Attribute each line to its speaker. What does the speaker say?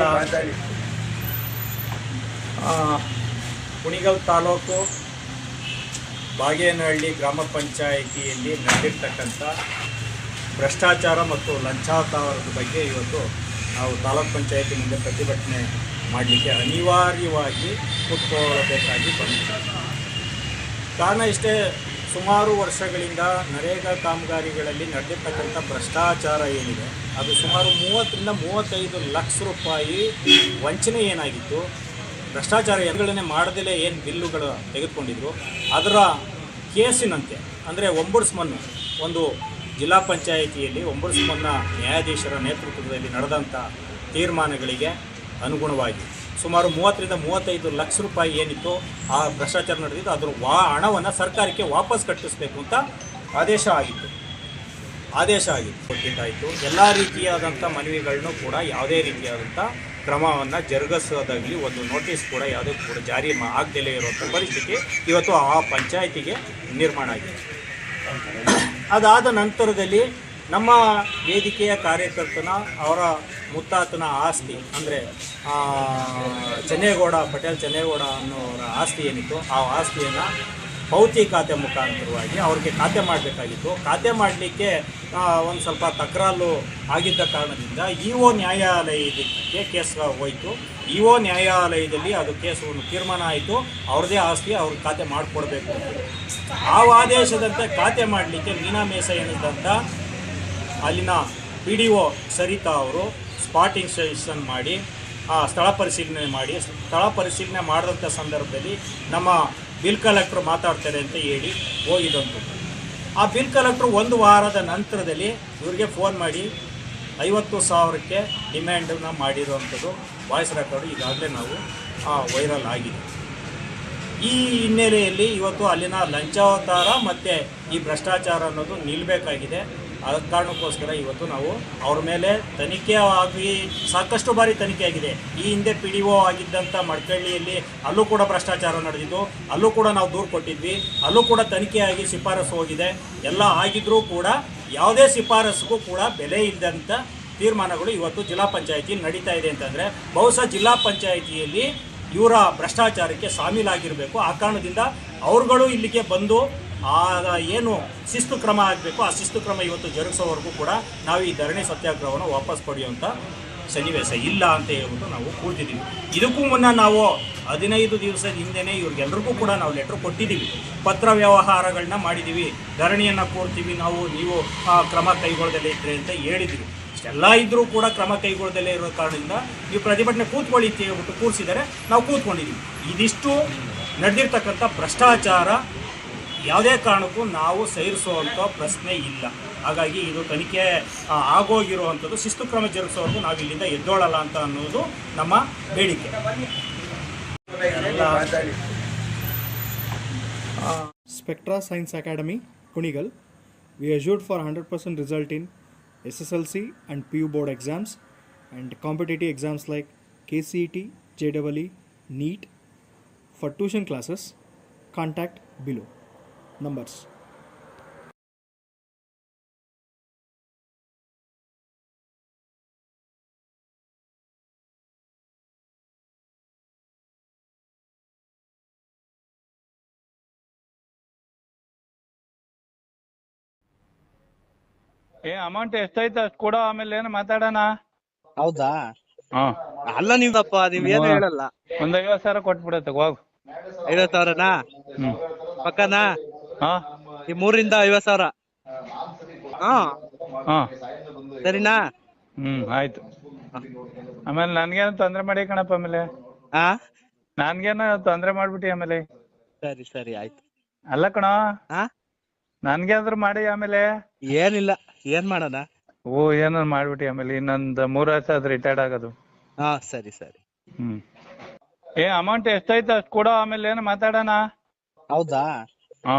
Speaker 1: ಎಲ್ಲ ಕುಣಿಗಲ್ ತಾಲೂಕು ಬಾಗೇನಹಳ್ಳಿ ಗ್ರಾಮ ಪಂಚಾಯಿತಿಯಲ್ಲಿ ನಡೆದಿರ್ತಕ್ಕಂಥ ಭ್ರಷ್ಟಾಚಾರ ಮತ್ತು ಲಂಚಾತಾವರದ ಬಗ್ಗೆ ಇವತ್ತು ನಾವು ತಾಲೂಕ್ ಪಂಚಾಯಿತಿ ಮುಂದೆ ಪ್ರತಿಭಟನೆ ಮಾಡಲಿಕ್ಕೆ ಅನಿವಾರ್ಯವಾಗಿ ಕೂತ್ಕೊಳ್ಳಬೇಕಾಗಿ ಬಂದಿದೆ. ಕಾರಣ ಇಷ್ಟೇ ಸುಮಾರು ವರ್ಷಗಳಿಂದ ನರೇಗಾ ಕಾಮಗಾರಿಗಳಲ್ಲಿ ನಡೆದಿರ್ತಕ್ಕಂಥ ಭ್ರಷ್ಟಾಚಾರ ಏನಿದೆ, ಅದು ಸುಮಾರು ಮೂವತ್ತರಿಂದ ಮೂವತ್ತೈದು ಲಕ್ಷ ರೂಪಾಯಿ ವಂಚನೆ ಏನಾಗಿತ್ತು, ಭ್ರಷ್ಟಾಚಾರ ಎನ್ಗಳನ್ನೇ ಮಾಡದಲೇ ಏನು ಬಿಲ್ಲುಗಳು ತೆಗೆದುಕೊಂಡಿದ್ರು, ಅದರ ಕೇಸಿನಂತೆ, ಅಂದರೆ ಒಂಬುಡ್ಸ್ಮನ್ ಒಂದು ಜಿಲ್ಲಾ ಪಂಚಾಯಿತಿಯಲ್ಲಿ ಒಂಬುಡ್ಸ್ಮನ್ನ ನ್ಯಾಯಾಧೀಶರ ನೇತೃತ್ವದಲ್ಲಿ ನಡೆದಂಥ ತೀರ್ಮಾನಗಳಿಗೆ ಅನುಗುಣವಾಗಿ ಸುಮಾರು ಮೂವತ್ತರಿಂದ ಮೂವತ್ತೈದು ಲಕ್ಷ ರೂಪಾಯಿ ಏನಿತ್ತು ಆ ಭ್ರಷ್ಟಾಚಾರ ನಡೆದಿದ್ದು, ಅದರ ವಾ ಹಣವನ್ನು ಸರ್ಕಾರಕ್ಕೆ ವಾಪಸ್ ಕಟ್ಟಿಸಬೇಕು ಅಂತ ಆದೇಶ ಆಗಿತ್ತು. ಆದೇಶ ಆಗಿತ್ತು. ಕೊಟ್ಟಿದ್ದಾಯಿತು. ಎಲ್ಲ ರೀತಿಯಾದಂಥ ಮನವಿಗಳನ್ನು ಕೂಡ ಯಾವುದೇ ರೀತಿಯಾದಂಥ ಕ್ರಮವನ್ನು ಜರುಗಿಸೋದಾಗಲಿ ಒಂದು ನೋಟಿಸ್ ಕೂಡ ಯಾವುದೇ ಕೂಡ ಜಾರಿ ಮಾ ಆಗದಲೇ ಇರುವಂಥ ಪರಿಸ್ಥಿತಿ ಇವತ್ತು ಆ ಪಂಚಾಯಿತಿಗೆ ನಿರ್ಮಾಣ ಆಗಿದೆ. ಅದಾದ ನಂತರದಲ್ಲಿ ನಮ್ಮ ವೇದಿಕೆಯ ಕಾರ್ಯಕರ್ತನ ಅವರ ಮುತ್ತಾತನ ಆಸ್ತಿ, ಅಂದರೆ ಚೆನ್ನೇಗೌಡ, ಪಟೇಲ್ ಚೆನ್ನೇಗೌಡ ಅನ್ನೋರ ಆಸ್ತಿ ಏನಿತ್ತು ಆ ಆಸ್ತಿಯನ್ನು ಪೌತಿ ಖಾತೆ ಮುಖಾಂತರವಾಗಿ ಅವ್ರಿಗೆ ಖಾತೆ ಮಾಡಬೇಕಾಗಿತ್ತು. ಖಾತೆ ಮಾಡಲಿಕ್ಕೆ ಒಂದು ಸ್ವಲ್ಪ ತಕರಾರು ಆಗಿದ್ದ ಕಾರಣದಿಂದ ಇ ಒ ನ್ಯಾಯಾಲಯಕ್ಕೆ ಕೇಸ್ ಹೋಯಿತು. ಇ ಒ ನ್ಯಾಯಾಲಯದಲ್ಲಿ ಅದು ಕೇಸು ಒಂದು ತೀರ್ಮಾನ ಆಯಿತು. ಅವ್ರದೇ ಆಸ್ತಿ ಅವ್ರಿಗೆ ಖಾತೆ ಮಾಡಿಕೊಡ್ಬೇಕು. ಆ ಆದೇಶದಂತೆ ಖಾತೆ ಮಾಡಲಿಕ್ಕೆ ಮೀನಾ ಮೇಸ ಎನ್ನಿದಂಥ ಅಲ್ಲಿನ ಪಿ ಡಿ ಒ ಸರಿತಾ ಅವರು ಸ್ಪಾಟ್ ಇನ್ಸ್ಟೇಷನ್ ಮಾಡಿ, ಆ ಸ್ಥಳ ಪರಿಶೀಲನೆ ಮಾಡಿ, ಸ್ಥಳ ಪರಿಶೀಲನೆ ಮಾಡಿದಂಥ ಸಂದರ್ಭದಲ್ಲಿ ನಮ್ಮ ಬಿಲ್ ಕಲೆಕ್ಟ್ರ್ ಮಾತಾಡ್ತಾರೆ ಅಂತ ಹೇಳಿ ಹೋಗಿದಂಥದ್ದು ಆ ಬಿಲ್ ಕಲೆಕ್ಟ್ರು ಒಂದು ವಾರದ ನಂತರದಲ್ಲಿ ಇವ್ರಿಗೆ ಫೋನ್ ಮಾಡಿ, ಐವತ್ತು ಸಾವಿರಕ್ಕೆ ಡಿಮ್ಯಾಂಡನ್ನು ಮಾಡಿರುವಂಥದ್ದು ವಾಯ್ಸ್ ರೆಕಾರ್ಡು ಈಗಾಗಲೇ ನಾವು ವೈರಲ್ ಆಗಿದೆ. ಈ ಹಿನ್ನೆಲೆಯಲ್ಲಿ ಇವತ್ತು ಅಲ್ಲಿನ ಲಂಚಾವತಾರ ಮತ್ತು ಈ ಭ್ರಷ್ಟಾಚಾರ ಅನ್ನೋದು ನಿಲ್ಲಬೇಕಾಗಿದೆ ಆದ ಕಾರಣಕ್ಕೋಸ್ಕರ ಇವತ್ತು ನಾವು ಅವ್ರ ಮೇಲೆ ತನಿಖೆ ಆಗಿ ಸಾಕಷ್ಟು ಬಾರಿ ತನಿಖೆ ಆಗಿದೆ. ಈ ಹಿಂದೆ ಪಿ ಡಿ ಒ ಆಗಿದ್ದಂಥ ಮಡ್ಕಳ್ಳಿಯಲ್ಲಿ ಅಲ್ಲೂ ಕೂಡ ಭ್ರಷ್ಟಾಚಾರ ನಡೆದಿದ್ದು, ಅಲ್ಲೂ ಕೂಡ ನಾವು ದೂರು ಕೊಟ್ಟಿದ್ವಿ, ಅಲ್ಲೂ ಕೂಡ ತನಿಖೆ ಆಗಿ ಶಿಫಾರಸು ಹೋಗಿದೆ. ಎಲ್ಲ ಆಗಿದ್ರೂ ಕೂಡ ಯಾವುದೇ ಶಿಫಾರಸ್ಗೂ ಕೂಡ ಬೆಲೆ ಇಲ್ಲದಂಥ ತೀರ್ಮಾನಗಳು ಇವತ್ತು ಜಿಲ್ಲಾ ಪಂಚಾಯಿತಿ ನಡೀತಾ ಇದೆ ಅಂತಂದರೆ, ಬಹುಶಃ ಜಿಲ್ಲಾ ಪಂಚಾಯಿತಿಯಲ್ಲಿ ಇವರ ಭ್ರಷ್ಟಾಚಾರಕ್ಕೆ ಸಾಮೀಲಾಗಿರಬೇಕು. ಆ ಕಾರಣದಿಂದ ಅವರುಗಳು ಇಲ್ಲಿಗೆ ಬಂದು ಆ ಏನು ಶಿಸ್ತು ಕ್ರಮ ಆಗಬೇಕು, ಆ ಶಿಸ್ತು ಕ್ರಮ ಇವತ್ತು ಜರುಗಿಸೋವರೆಗೂ ಕೂಡ ನಾವು ಈ ಧರಣಿ ಸತ್ಯಾಗ್ರಹವನ್ನು ವಾಪಸ್ ಪಡೆಯುವಂಥ ಸನ್ನಿವೇಶ ಇಲ್ಲ ಅಂತ ಹೇಳ್ಬಿಟ್ಟು ನಾವು ಕೂತಿದ್ದೀವಿ. ಇದಕ್ಕೂ ಮುನ್ನ ನಾವು ಹದಿನೈದು ದಿವಸದ ಹಿಂದೆನೇ ಇವ್ರಿಗೆಲ್ರಿಗೂ ಕೂಡ ನಾವು ಲೆಟ್ರ್ ಕೊಟ್ಟಿದ್ದೀವಿ. ಪತ್ರ ವ್ಯವಹಾರಗಳನ್ನ ಮಾಡಿದ್ದೀವಿ. ಧರಣಿಯನ್ನು ಕೋರ್ತೀವಿ ನಾವು, ನೀವು ಕ್ರಮ ಕೈಗೊಳ್ಳದಲ್ಲೇ ಇದ್ರೆ ಅಂತ ಹೇಳಿದ್ದೀವಿ. ಇಷ್ಟೆಲ್ಲ ಇದ್ದರೂ ಕೂಡ ಕ್ರಮ ಕೈಗೊಳ್ಳದಲ್ಲೇ ಇರೋ ಕಾರಣದಿಂದ ನೀವು ಪ್ರತಿಭಟನೆ ಕೂತ್ಕೊಳ್ಳಿ ಅಂತ ಹೇಳ್ಬಿಟ್ಟು ಕೂರಿಸಿದರೆ ನಾವು ಕೂತ್ಕೊಂಡಿದ್ದೀವಿ. ಇದಿಷ್ಟು ನಡೆದಿರ್ತಕ್ಕಂಥ ಭ್ರಷ್ಟಾಚಾರ ಯಾವುದೇ ಕಾರಣಕ್ಕೂ ನಾವು ಸೇರಿಸುವಂಥ ಪ್ರಶ್ನೆ ಇಲ್ಲ. ಹಾಗಾಗಿ ಇದು ತನಿಖೆ ಆಗೋಗಿರುವಂಥದ್ದು, ಶಿಸ್ತು ಕ್ರಮ ಜರುಗಿಸೋದು ನಾವು ಇಲ್ಲಿಂದ ಎದ್ದೋಳಲ್ಲ ಅಂತ ಅನ್ನೋದು ನಮ್ಮ ಬೇಡಿಕೆ. Spectra
Speaker 2: science academy Kunigal we assured for hundred percent result in S S L C and P U board exams and competitive exams like K C E T J double E NEET for tuition classes contact below Numbers.
Speaker 3: ಏ amount ಎಷ್ಟೈತೆ ಅಷ್ಟು ಕೊಡೋ ಆಮೇಲೆ ಏನ್ ಮಾತಾಡೋಣ?
Speaker 4: ಹೌದಾ?
Speaker 3: ಹಾ.
Speaker 4: ಅಲ್ಲ ನೀವಪ್ಪ ನೀವ್ ಏನು. ಹೇಳಲ್ಲ.
Speaker 3: ಒಂದ್ ಐವತ್ ಸಾವಿರ ಕೊಟ್ಬಿಡತ್ತೆ ಹೋಗು.
Speaker 4: ಐವತ್ ಸಾವಿರನಾ?
Speaker 3: ಹ್ಮ್.
Speaker 4: ಪಕ್ಕನಾ?
Speaker 3: ಹಾ?
Speaker 4: ಈ ಮೂರಿಂದ ಐವತ್ ಸಾವಿರ. ಹಾ.
Speaker 3: ಹಾ.
Speaker 4: ಸರಿನಾ?
Speaker 3: ಹ್ಮ್ ಆಯ್ತು. ಆಮೇಲೆ ನನ್ಗೇನು ತೊಂದ್ರೆ ಮಾಡಿ ಕಣಪ್ಪ ಆಮೇಲೆ.
Speaker 4: ಹಾ?
Speaker 3: ನನ್ಗೇನ ತೊಂದ್ರೆ ಮಾಡ್ಬಿಟ್ಟಿ ಆಮೇಲೆ.
Speaker 4: ಸರಿ ಸರಿ ಆಯ್ತು.
Speaker 3: ಅಲ್ಲ ಕಣ.
Speaker 4: ಹಾ?
Speaker 3: ನನ್ಗೇನಾದ್ರು ಮಾಡಿ ಆಮೇಲೆ.
Speaker 4: ಏನಿಲ್ಲ. ಏನ್ ಮಾಡೋಣ?
Speaker 3: ಓ ಏನಾದ್ರು ಮಾಡ್ಬಿಟ್ಟಿ ಆಮೇಲೆ. ಇನ್ನೊಂದ್ ಮೂರ್ ವರ್ಷ ಆದ್ರೆ ರಿಟೈರ್ಡ್ ಆಗೋದು.
Speaker 4: ಹಾ ಸರಿ ಸರಿ.
Speaker 3: ಹ್ಮ್. ಏ ಅಮೌಂಟ್ ಎಷ್ಟೈತೆ ಅಷ್ಟು ಕೊಡೋ ಆಮೇಲೆ ಏನು ಮಾತಾಡೋಣ?
Speaker 4: ಹೌದಾ?
Speaker 3: ಹಾ